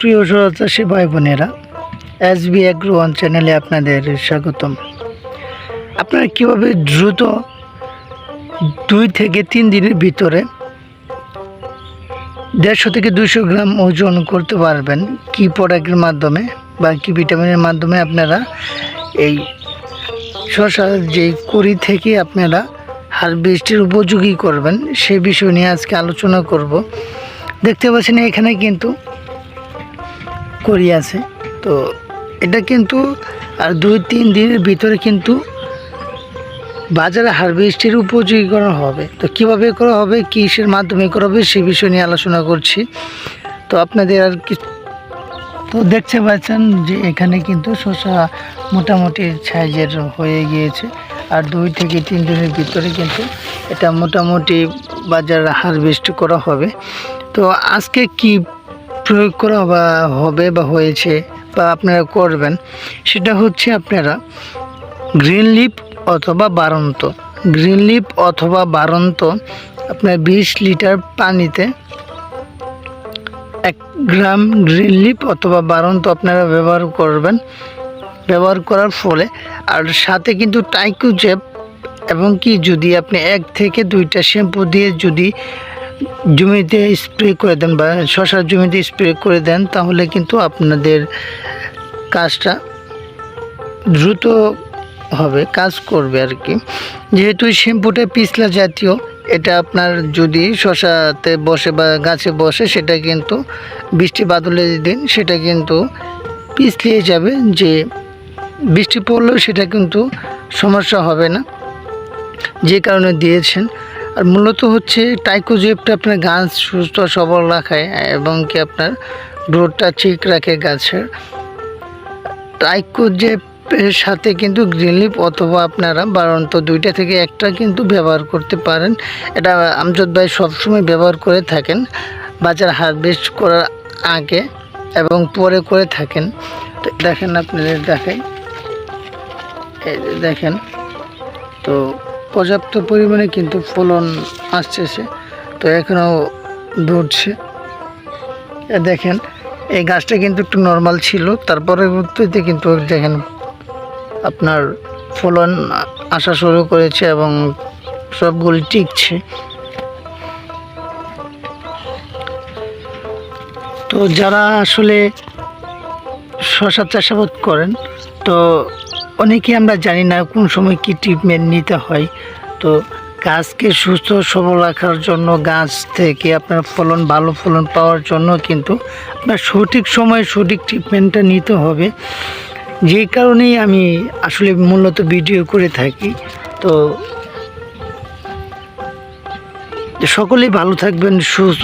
প্রিয় চাষী ভাই বোনেরা এস বি অ্যাগ্রো ওয়ান চ্যানেলে আপনাদের স্বাগতম। আপনারা কীভাবে দ্রুত দুই থেকে তিন দিনের ভিতরে দেড়শো থেকে দুশো গ্রাম ওজন করতে পারবেন, কি প্রোডাক্টের মাধ্যমে বা কি ভিটামিনের মাধ্যমে আপনারা এই শশার যে করি থেকে আপনারা হারভেস্টের উপযোগী করবেন, সে বিষয় নিয়ে আজকে আলোচনা করব। দেখতে পাচ্ছেন এখানে কিন্তু করি আছে। তো এটা কিন্তু আর দুই, তিন দিনের ভিতরে কিন্তু বাজারে হারভেস্টের উপযোগী করা হবে। তো কীভাবে করা হবে, কিসের মাধ্যমে করা হবে, সে বিষয় নিয়ে আলোচনা করছি। তো আপনাদের আর কি তো দেখতে পাচ্ছেন যে এখানে কিন্তু শসা মোটামুটি সাইজের হয়ে গিয়েছে। আর দুই থেকে তিন দিনের ভিতরে কিন্তু এটা মোটামুটি বাজার হারভেস্ট করা হবে। তো আজকে কি প্রয়োগ করা বা হবে বা হয়েছে বা আপনারা করবেন, সেটা হচ্ছে আপনারা গ্রিন লিপ অথবা বারন্ত। গ্রিন লিপ অথবা বারন্ত আপনার বিশ লিটার পানিতে এক গ্রাম গ্রিন লিপ অথবা বারন্ত আপনারা ব্যবহার করবেন। ব্যবহার করার ফলে আর সাথে কিন্তু টাইকুজেপ এবং কি যদি আপনি এক থেকে দুইটা শ্যাম্পু দিয়ে যদি জমিতে স্প্রে করে দেন বা শশার জমিতে স্প্রে করে দেন, তাহলে কিন্তু আপনাদের কাজটা দ্রুত হবে, কাজ করবে আর কি যেহেতু শ্যাম্পুটা পিছলা জাতীয়, এটা আপনার যদি শশাতে বসে বা গাছে বসে, সেটা কিন্তু বৃষ্টি বাদলে দিন, সেটা কিন্তু পিছলিয়ে যাবে। যে বৃষ্টি পড়লেও সেটা কিন্তু সমস্যা হবে না। যে কারণে দিয়েছেন। আর মূলত হচ্ছে টাইকোজেপটা আপনার গাছ সুস্থ সবল রাখায় এবং কি আপনার গ্রোথটা ঠিক রাখে গাছের টাইকোজেপের সাথে কিন্তু গ্রিনলিপ অথবা আপনারা বারন্ত দুইটা থেকে একটা কিন্তু ব্যবহার করতে পারেন। এটা আমজদ ভাই সবসময় ব্যবহার করে থাকেন, বাজার হারভেস্ট করার আগে এবং পরে করে থাকেন। দেখেন আপনাদের দেখাই। দেখেন, তো পর্যাপ্ত পরিমাণে কিন্তু ফলন আসতেছে। তো এখনও ধরছে। দেখেন, এই গাছটা কিন্তু একটু নর্মাল ছিল। তার পরবর্তীতে কিন্তু দেখেন আপনার ফলন আসা শুরু করেছে এবং সবগুলি টিকছে। তো যারা আসলে শশা চাষাবাদ করেন, তো অনেকেই আমরা জানি না কোন সময় কি ট্রিটমেন্ট নিতে হয়। তো গাছকে সুস্থ সবল রাখার জন্য গাছ থেকে আপনার ফলন, ভালো ফলন পাওয়ার জন্য কিন্তু আপনার সঠিক সময়ে সঠিক ট্রিটমেন্টটা নিতে হবে। যেই কারণেই আমি আসলে মূলত ভিডিও করে থাকি। তো সকলেই ভালো থাকবেন, সুস্থ